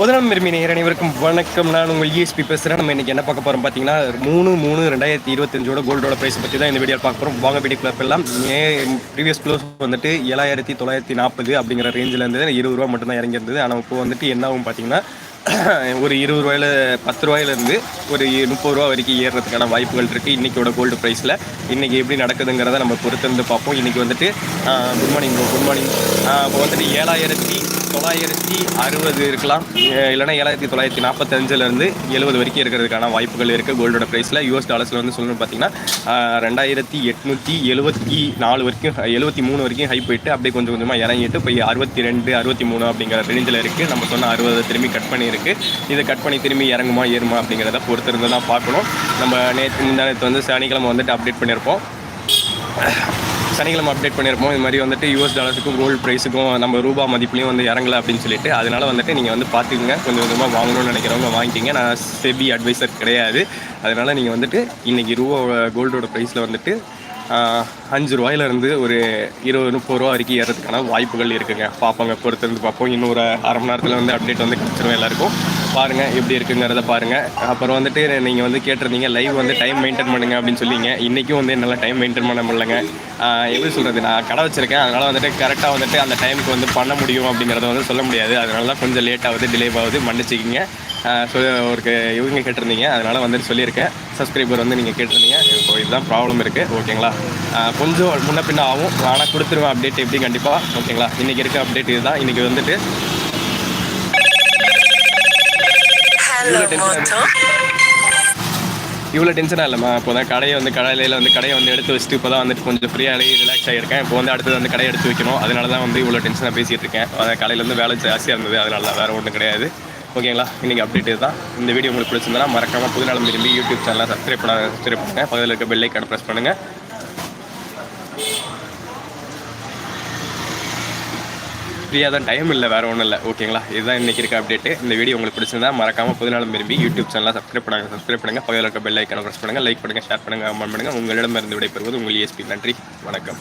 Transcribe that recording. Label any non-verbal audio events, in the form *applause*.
முதலாம் விரும்பி நேர் அனைவருக்கும் வணக்கம். நான் உங்கள் இஎஸ்பி பேசுகிறேன் நம்ம இன்றைக்கி என்ன பார்க்க போகிறோம் பார்த்தீங்கன்னா மூணு மூணு ரெண்டாயிரத்தி இருபத்தஞ்சோட கோல்டோட ப்ரைஸ் பற்றி தான் இந்த வீடியோ பார்க்க போகிறோம் வாங்க வீடியோ எல்லாம் ப்ரீவியஸ் க்ளோஸ் வந்துட்டு ஏழாயிரத்தி தொள்ளாயிரத்தி நாற்பது அப்படிங்கிற ரேஞ்சில் இருந்தது. இருபது ரூபா மட்டும் தான் இறங்கியிருந்தது. ஆனால் இப்போ வந்துட்டு என்ன ஆகும் பார்த்தீங்கன்னா *coughs* ஒரு இருபது ரூபாயில பத்து ரூபாயிலேருந்து ஒரு முப்பது ரூபா வரைக்கும் ஏறுறதுக்கான வாய்ப்புகள் இருக்குது இன்றைக்கோட கோல்டு ப்ரைஸில் இன்றைக்கி எப்படி நடக்குதுங்கிறத நம்ம பொறுத்திருந்து பார்ப்போம். இன்றைக்கி வந்துட்டு குட் மார்னிங் குட் மார்னிங் இப்போ வந்துட்டு ஏழாயிரத்தி தொள்ளாயிரத்தி அறுபது இருக்கலாம். இல்லைன்னா ஏழாயிரத்தி தொள்ளாயிரத்தி நாற்பத்தஞ்சிலேருந்து எழுபது வரைக்கும் இருக்கிறதுக்கான வாய்ப்புகள் இருக்குது கோல்டோட ப்ரைஸில் யூஎஸ் டாலர்ஸில் வந்து சொல்லணும் பார்த்தீங்கன்னா ரெண்டாயிரத்தி எட்நூற்றி எழுபத்தி நாலு வரைக்கும் எழுபத்தி மூணு வரைக்கும் ஹை போயிட்டு அப்படியே கொஞ்சம் கொஞ்சமாக இறங்கிட்டு போய் அறுபத்தி ரெண்டு அறுபத்தி மூணு அப்படிங்கிற ரேஞ்சில் இருக்குது நம்ம சொன்ன அறுபது திரும்பி கட் பண்ணியிருக்கு இதை கட் பண்ணி திரும்பி இறங்குமா ஏறுமா அப்படிங்கிறத பொறுத்திருந்து தான் பார்க்கணும். நம்ம நேற்று நேற்று வந்து சனிக்கிழமை வந்துட்டு அப்டேட் பண்ணியிருப்போம். சனிக்கிழமை அப்டேட் பண்ணியிருப்போம் இது மாதிரி வந்துட்டு யூஎஸ் டாலர்ஸுக்கும் கோல்டு ப்ரைஸுக்கும் நம்ம ரூபா மதிப்புலையும் வந்து இறங்கலை அப்படின்னு சொல்லிட்டு அதனால வந்துட்டு நீங்கள் வந்து பார்த்துக்குங்க. கொஞ்சம் கொஞ்சமாக வாங்கணும்னு நினைக்கிறவங்க வாங்கிக்கிங்க. நான் செபி அட்வைசர் கிடையாது. அதனால் நீங்கள் வந்துட்டு இன்றைக்கி ரூபா கோல்டோட ப்ரைஸில் வந்துட்டு அஞ்சு ரூபாயிலேருந்து ஒரு இருபது முப்பது ரூபா வரைக்கும் ஏறதுக்கான வாய்ப்புகள் இருக்குங்க. பார்ப்போங்க பொறுத்திருந்து பார்ப்போம். இன்னொரு அரை மணி நேரத்தில் வந்து அப்டேட் வந்து கிடச்சிரும் எல்லாருக்கும். பாருங்கள் எப்படி இருக்குங்கிறத பாருங்கள் அப்புறம் வந்துட்டு நீங்கள் வந்து கேட்டிருந்தீங்க லைவ் வந்து டைம் மெயின்டைன் பண்ணுங்க அப்படின்னு சொல்லிங்க இன்றைக்கும் வந்து என்னால் டைம் மெயின்டைன் பண்ண முடியலங்க. எப்படி சொல்கிறது நான் கடை வச்சுருக்கேன். அதனால் வந்துட்டு கரெக்டாக வந்துட்டு அந்த டைமுக்கு வந்து பண்ண முடியும் அப்படிங்கிறத வந்து சொல்ல முடியாது. அதனால தான் கொஞ்சம் லேட் ஆகுது டிலே ஆகுது. மன்னிச்சிக்கிங்க. ஸோ ஒரு இவங்க கேட்டிருந்தீங்க. அதனால் வந்துட்டு சொல்லியிருக்கேன். சப்ஸ்கிரைபர் வந்து நீங்கள் கேட்டிருந்தீங்க. இப்போ இதுதான் ப்ராப்ளம் இருக்குது ஓகேங்களா கொஞ்சம் முன்ன பின்ன ஆகும் ஆனால் கொடுத்துருவேன் அப்டேட் எப்படி கண்டிப்பாக ஓகேங்களா இன்றைக்கி இருக்க அப்டேட் இதுதான். இன்றைக்கி வந்துட்டு. இவ்வளோ டென்ஷனாக இல்லைம்மா. இப்போ தான் கடையை வந்து கடையில வந்து கடையை வந்து எடுத்து வச்சுட்டு இப்போ தான் வந்துட்டு கொஞ்சம் ஃப்ரீயாக ரிலாக்ஸ் ஆகிருக்கேன் இப்போ வந்து அடுத்தது வந்து கடையை எடுத்து வைக்கணும். அதனால தான் வந்து இவ்வளோ டென்ஷனாக பேசிகிட்டு இருக்கேன். அதான் கடையில் வந்து வேலை ஜாஸ்தியாக இருந்தது. அதனால தான் வேறு ஒன்றும் கிடையாது. ஓகேங்களா? இன்றைக்கி அப்டேட் தான் இந்த வீடியோ உங்களுக்கு பிடிச்சிருந்தா மறக்காமல் புது நலம் திரும்பி யூடியூப் சேனலை சப்ஸ்கிரைப் பண்ண சப்ஸ்கிரைப் பண்ணுங்கள் பக்கத்தில் இருக்க பெல் ஐக்கான ப்ரெஸ் பண்ணுங்கள் ஃப்ரீயாக தான் டைம் இல்லை வேறு ஒன்றும் இல்லை. ஓகேங்களா? இதுதான் இன்றைக்கி இருக்க அப்டேட்டு இந்த வீடியோ உங்களுக்கு பிடிச்சிருந்தா மறக்காமல் நலம் விரும்பி யூடியூப் சேனலாக சப்ஸ்கிரைப் பண்ணுங்கள் சப்ஸ்கிரைப் பண்ணுங்கள் பக்கத்தில் இருக்க பெல் ஐக்கான ப்ரெஸ் பண்ணுங்கள் லைக் பண்ணுங்கள் ஷேர் பண்ணுங்கள் கமெண்ட் பண்ணுங்கள் உங்களிடமிருந்து விடைபெறுவது உங்கள் இஎஸ்பி நன்றி. வணக்கம்.